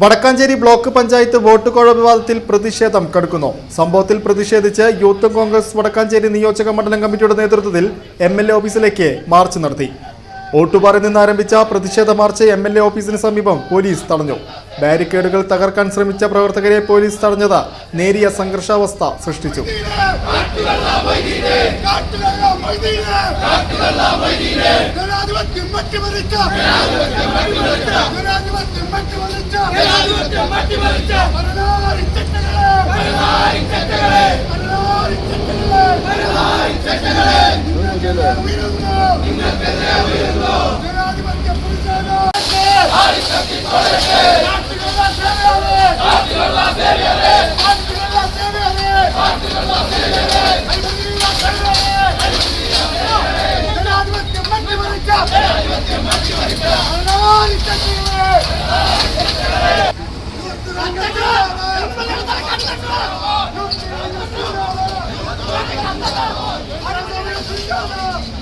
Vadakkanchery block panchayat vote കോഴ വിവാദത്തിൽ പ്രതിഷേധം കടുക്കുന്നു. സംഭവത്തിൽ പ്രതിഷേധിച്ച് യൂത്ത് കോൺഗ്രസ് വടക്കാഞ്ചേരി നിയോജക മണ്ഡലം കമ്മിറ്റിയുടെ നേതൃത്വത്തിൽ എം എൽ എ ഓഫീസിലേക്ക് മാർച്ച് നടത്തി. ഓട്ടുപാറയിൽ നിന്ന് ആരംഭിച്ച പ്രതിഷേധ മാർച്ച് എം എൽ എ ഓഫീസിന് സമീപം പോലീസ് തടഞ്ഞു. ബാരിക്കേഡുകൾ തകർക്കാൻ ശ്രമിച്ച പ്രവർത്തകരെ പോലീസ് തടഞ്ഞത് നേരിയ സംഘർഷാവസ്ഥ സൃഷ്ടിച്ചു. ജനാധിപത്യം മട്ടിമറിച്ച ജനാധിപത്യം മട്ടിമറിച്ച ഭരണാധികാരികളെ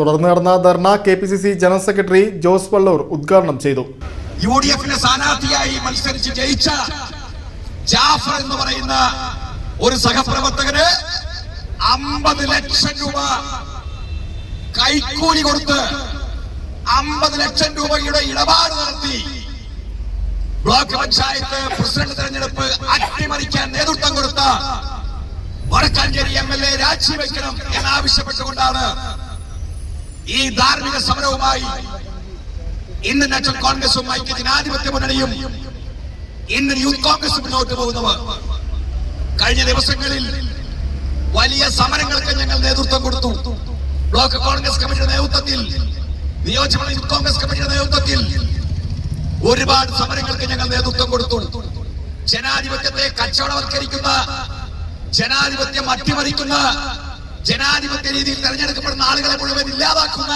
തുടർന്ന് നടന്ന ധർണ K P C C general secretary Jose Vallur ഉദ്ഘാടനം ചെയ്തു. യു ഡി എഫിന്റെ സ്ഥാനാർത്ഥിയായി മത്സരിച്ച് ജയിച്ച ജാഫർ എന്ന് പറയുന്ന ഒരു സഹപ്രവർത്തകന് അമ്പത് ലക്ഷം രൂപ കൈക്കൂലി കൊടുത്ത് അമ്പത് ലക്ഷം രൂപയുടെ ഇടപാട് നടത്തി ബ്ലോക്ക് പഞ്ചായത്ത് പ്രസിഡന്റ് തെരഞ്ഞെടുപ്പ് അട്ടിമറിക്കാൻ നേതൃത്വം കൊടുത്ത വടക്കാഞ്ചേരി എം എൽ എ രാജിവെക്കണം എന്നാവശ്യപ്പെട്ടുകൊണ്ടാണ് ഈ ധാർമ്മിക സമരവുമായി ഇന്ന് നാഷണൽ കോൺഗ്രസും ഐക്യ ജനാധിപത്യ മുന്നണിയും ഇന്ന് യൂത്ത് കോൺഗ്രസ് മുന്നോട്ട് പോകുന്നവർ കഴിഞ്ഞ ദിവസങ്ങളിൽ വലിയ സമരങ്ങൾക്ക് ഞങ്ങൾ നേതൃത്വം കൊടുത്തു. ബ്ലോക്ക് കോൺഗ്രസ് കമ്മിറ്റിയുടെ നേതൃത്വത്തിൽ നിയോജകമണ്ഡലം യൂത്ത് കോൺഗ്രസ് കമ്മിറ്റിയുടെ നേതൃത്വത്തിൽ ഒരുപാട് സമരങ്ങൾക്ക് ഞങ്ങൾ നേതൃത്വം കൊടുത്തു. ജനാധിപത്യത്തെ കച്ചവടവൽക്കരിക്കുന്ന ജനാധിപത്യം അട്ടിമറിക്കുന്ന ജനാധിപത്യ രീതിയിൽ തെരഞ്ഞെടുക്കപ്പെടുന്ന ആളുകളെ മുഴുവൻ ഇല്ലാതാക്കുന്ന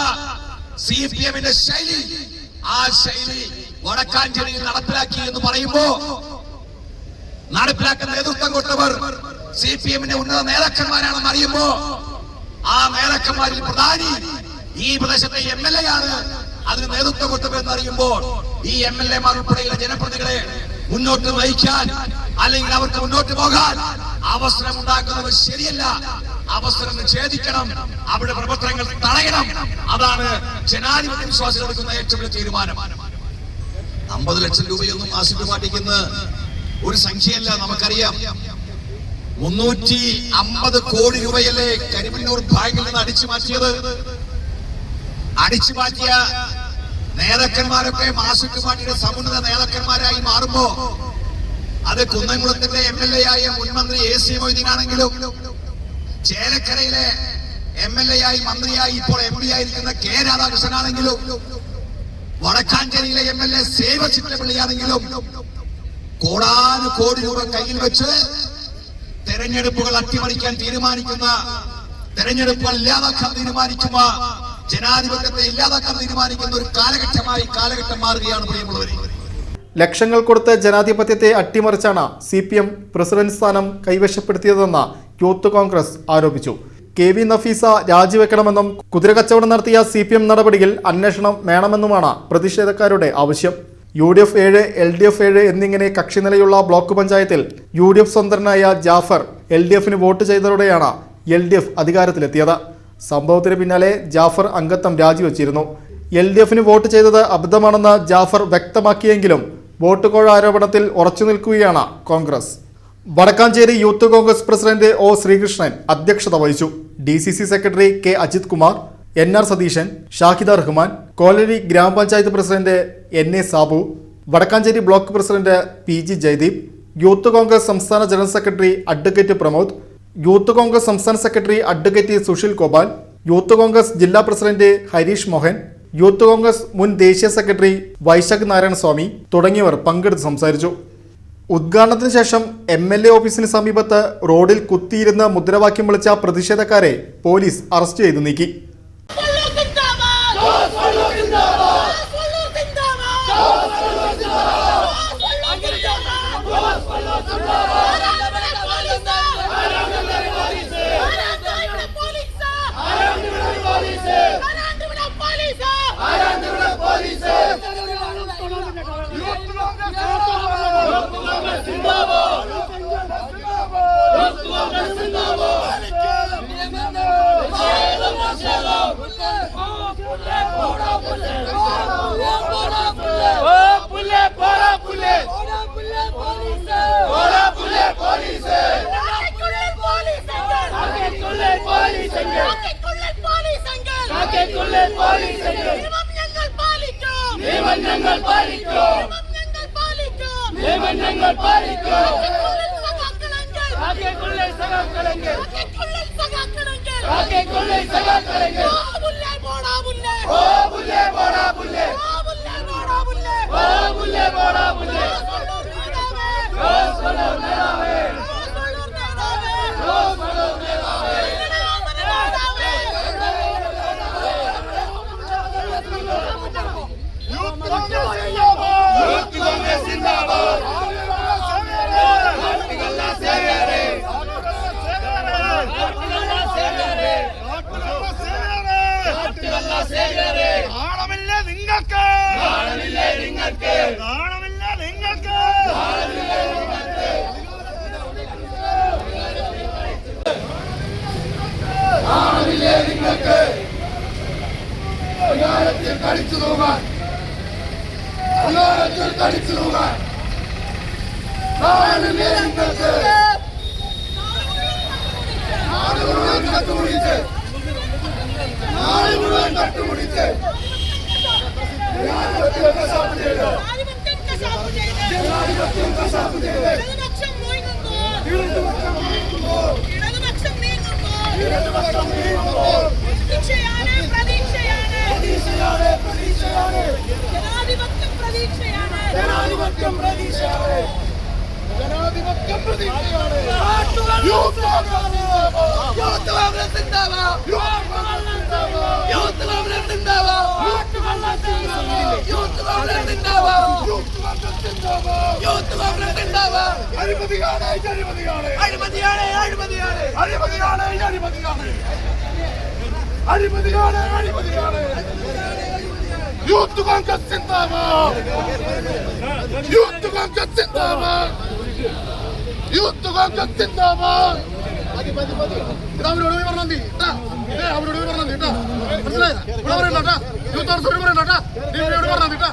സി പി എമ്മിന്റെ ശൈലി. ആ ശൈലി വടക്കാഞ്ചേരിയിൽ നടപ്പിലാക്കി എന്ന് പറയുമ്പോ നടപ്പിലാക്കുന്ന നേതൃത്വം കൊണ്ടവർ സി പി എമ്മിന്റെ ഉന്നത നേതാക്കന്മാരാണെന്ന് അറിയുമ്പോ ആ നേതാക്കന്മാരിൽ പ്രധാനി ഈ പ്രദേശത്തെ എം എൽ എ ആണ്. അതിന് നേതൃത്വം കൊടുത്തവരെന്ന് അറിയുമ്പോൾ ഈ എം എൽ എമാർ ഉൾപ്പെടെയുള്ള ജനപ്രതികളെ മുന്നോട്ട് നയിക്കാൻ അല്ലെങ്കിൽ അവർക്ക് മുന്നോട്ട് പോകാൻ അവസരം ഉണ്ടാക്കുന്നത് ശരിയല്ല. അവസരം നിഷേധിക്കണം അവിടെ പ്രവർത്തനങ്ങൾ തടയണം. അതാണ് ജനാധിപത്യ വിശ്വാസികൾ എടുക്കുന്ന ഏറ്റവും വലിയ തീരുമാനം. അമ്പത് ലക്ഷം രൂപയൊന്നും ആസിഫ് പാട്ടിക്കുന്ന ഒരു സംഖ്യയല്ല നമുക്കറിയാം. മുന്നൂറ്റി അമ്പത് കോടി രൂപയല്ലേ കരിമണ്ണൂർ ബാങ്കിൽ നിന്ന് അടിച്ചു മാറ്റിയത്? അടിച്ചു മാറ്റിയ നേതാക്കന്മാരൊക്കെ മാസിക് പാട്ടിയുടെ സമുന്നത നേതാക്കന്മാരായി മാറുമ്പോ അത് കുന്നംകുളത്തിന്റെ എം എൽ എ ആയ മുൻമന്ത്രി എ സി മൊയ്തീനാണെങ്കിലും ചേലക്കരയിലെ എം എൽ എ ആയി മന്ത്രിയായി ഇപ്പോൾ എം പി ആയിരിക്കുന്ന കെ രാധാകൃഷ്ണൻ ആണെങ്കിലും വടക്കാഞ്ചേരിയിലെ എം എൽ എ സേവ ചിറ്റപ്പള്ളിയാണെങ്കിലും കോടാനു കോടി രൂപ കയ്യിൽ വെച്ച് തെരഞ്ഞെടുപ്പുകൾ അട്ടിമറിക്കാൻ തീരുമാനിക്കുന്ന തെരഞ്ഞെടുപ്പുകൾ ഇല്ലാതാക്കാൻ തീരുമാനിക്കുന്ന ജനാധിപത്യത്തെ ഇല്ലാതാക്കാൻ തീരുമാനിക്കുന്ന ഒരു കാലഘട്ടമായി കാലഘട്ടം മാറുകയാണ് പ്രിയമുള്ളവരെ. ലക്ഷങ്ങൾ കൊടുത്ത് ജനാധിപത്യത്തെ അട്ടിമറിച്ചാണ് സി പി എം പ്രസിഡന്റ് സ്ഥാനം കൈവശപ്പെടുത്തിയതെന്ന് യൂത്ത് കോൺഗ്രസ് ആരോപിച്ചു. കെ വി നഫീസ രാജിവെക്കണമെന്നും കുതിരകച്ചവടം നടത്തിയ സി പി എം നടപടിയിൽ അന്വേഷണം വേണമെന്നുമാണ് പ്രതിഷേധക്കാരുടെ ആവശ്യം. യു ഡി എഫ് ഏഴ് എൽ ഡി എഫ് ഏഴ് എന്നിങ്ങനെ കക്ഷിനിലയുള്ള ബ്ലോക്ക് പഞ്ചായത്തിൽ യു ഡി എഫ് സ്വതന്ത്രനായ ജാഫർ എൽ ഡി എഫിന് വോട്ട് ചെയ്തതോടെയാണ് എൽ ഡി എഫ് അധികാരത്തിലെത്തിയത്. സംഭവത്തിന് പിന്നാലെ ജാഫർ അംഗത്വം രാജിവെച്ചിരുന്നു. എൽ ഡി എഫിന് വോട്ട് ചെയ്തത് അബദ്ധമാണെന്ന് ജാഫർ വ്യക്തമാക്കിയെങ്കിലും വോട്ട് കോഴ ആരോപണത്തിൽ ഉറച്ചു നിൽക്കുകയാണ് Congress. Vadakkanchery youth Congress president O Sreekrishnan അധ്യക്ഷത വഹിച്ചു. D C C secretary K Ajith Kumar N R Satheesan Shahida Rahman Kolari ഗ്രാമപഞ്ചായത്ത് president N A Sabu Vadakkanchery block president P G Jayadeep Youth Congress സംസ്ഥാന general secretary advocate Pramod Youth Congress സംസ്ഥാന secretary advocate Sushil Gopal youth Congress ജില്ലാ president Harish Mohan youth Congress മുൻ ദേശീയ secretary Vaishakh Narayana സ്വാമി തുടങ്ങിയവർ പങ്കെടുത്ത് സംസാരിച്ചു. ഉദ്ഘാടനത്തിന് ശേഷം എം എൽ എ ഓഫീസിന് സമീപത്ത് റോഡിൽ കുത്തിയിരുന്ന് മുദ്രാവാക്യം വിളിച്ച പ്രതിഷേധക്കാരെ പോലീസ് അറസ്റ്റ് ചെയ്തു നീക്കി കൊള്ളൂർ സിന്ദാബാദ് ജോസ് കൊള്ളൂർ സിന്ദാബാദ് കൊള്ളൂർ സിന്ദാബാദ് ജോസ് കൊള്ളൂർ സിന്ദാബാദ് ജോസ് കൊള്ളൂർ സിന്ദാബാദ് ആരാധന പോലീസ് ആരാധന പോലീസ് ആരാധന പോലീസ് ആരാധന പോലീസ് ആരാധന പോലീസ് ആരാധന പോലീസ് യൂത്ത് കോൺഗ്രസ് സിന്ദാബാദ് യൂത്ത് കോൺഗ്രസ് സിന്ദാബാദ് കാക്കയ്ക്കുള്ളിൽ പോലീസെങ്കിൽ കാക്കയ്ക്കുള്ളിൽ പോലീസെങ്കിൽ കാക്കയ്ക്കുള്ളിൽ പോലീസെങ്കിൽ നിയമം ഞങ്ങൾ പാലിക്കും ഞങ്ങൾ പാലിക്കും. करेंगे। सगा करेंगे। आगे कुल्ले सगा करेंगे। ओ बुल्ले बोड़ा बुल्ले ओ बुल्ले बोड़ा बुल्ले ओ बुल्ले बोड़ा बुल्ले ओ बुल्ले बोड़ा बुल्ले നിങ്ങൾക്ക്. നാണമില്ല നിങ്ങൾക്ക്. നാണമില്ലേ നിങ്ങൾക്ക്. അധികാരത്തിൽ കളിച്ചു നോക്കാൻ അധികാരത്തിൽ നോക്കാൻ നാണമില്ലേ നിങ്ങൾക്ക്. നാട് മുഴുവൻ കട്ടുപിടിച്ച്. നാട് മുഴുവൻ കട്ടുപിടിച്ച് കശാപ്പ് ചെയ്ത് ജനാധിപത്യം കശാപ്പ് ചെയ്ത് ഇടതുപക്ഷം നീങ്ങുന്നു ഇടതുപക്ഷം നീങ്ങുമ്പോൾ ഇടതുപക്ഷം നീങ്ങുന്നു ഇടതുപക്ഷം നീങ്ങുമ്പോൾ പ്രതീക്ഷയാണ് പ്രതീക്ഷയാണ് പ്രതീക്ഷയാണ് പ്രതീക്ഷയാണ് ജനാധിപത്യം പ്രതീക്ഷയാണ് ജനാധിപത്യം പ്രതീക്ഷയാണ്. ജനാധിപത്യം പ്രതീക്ഷയാണ്. യൂത്ത് കോൺഗ്രസ് സിന്ദാബാദ്. യൂത്ത് കോൺഗ്രസ് സിന്ദാബാദ്. യൂത്ത് കോൺഗ്രസ് സിന്ദാബാദ്. യൂത്ത് കോൺഗ്രസ് സിന്ദാബാദ്. അഴിമതിയാണ് അഴിമതിയാണ്. അഴിമതിയാണ് അഴിമതിയാണ്. അഴിമതിയാണ് അഴിമതിയാണ്. അഴിമതിയാണ് അഴിമതിയാണ്. യൂത്ത് കോൺഗ്രസ് സിന്ദാബാദ് യൂത്ത് കോൺഗ്രസ് സിന്ദാബാദ് യൂത്ത് കോൺഗ്രസ് സിന്ദാബാദ് അവരോട് പോയി പറഞ്ഞാൽ മതി അവരോട് പോയി പറഞ്ഞാൽ മതി കേട്ടാ മനസ്സിലായോ ഇവിടെ പറയണ്ട കേട്ടാ യൂത്ത് കോൺഗ്രസ് പറയണ്ട കേട്ടാ നീ ഇവരോട് പറഞ്ഞാൽ മതി കേട്ടാ